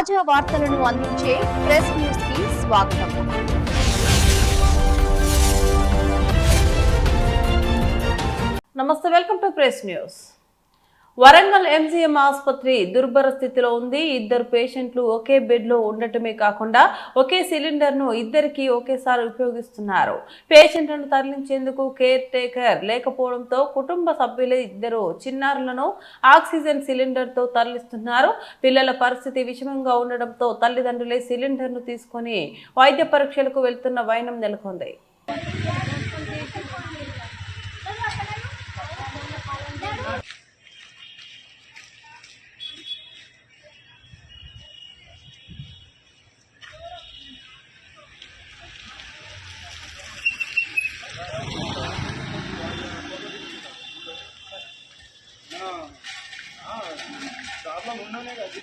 తాజా వార్తలను అందించే ప్రెస్ న్యూస్కి స్వాగతం. నమస్తే welcome to press news. Warangal MGM ఆసుపత్రి దుర్భర స్థితిలో ఉంది. ఇద్దరు పేషెంట్లు ఒకే బెడ్లో ఉండటమే కాకుండా ఒకే సిలిండర్ను ఇద్దరికి ఒకేసారి ఉపయోగిస్తున్నారు. పేషెంట్లను తరలించేందుకు కేర్ టేకర్ లేకపోవడంతో కుటుంబ సభ్యులు ఇద్దరు చిన్నారులను ఆక్సిజన్ సిలిండర్తో తరలిస్తున్నారు. పిల్లల పరిస్థితి విషమంగా ఉండడంతో తల్లిదండ్రులే సిలిండర్ను తీసుకొని వైద్య పరీక్షలకు వెళ్తున్న వైనం నెలకొంది. ప్రాబ్లం ఉన్నానే కదా.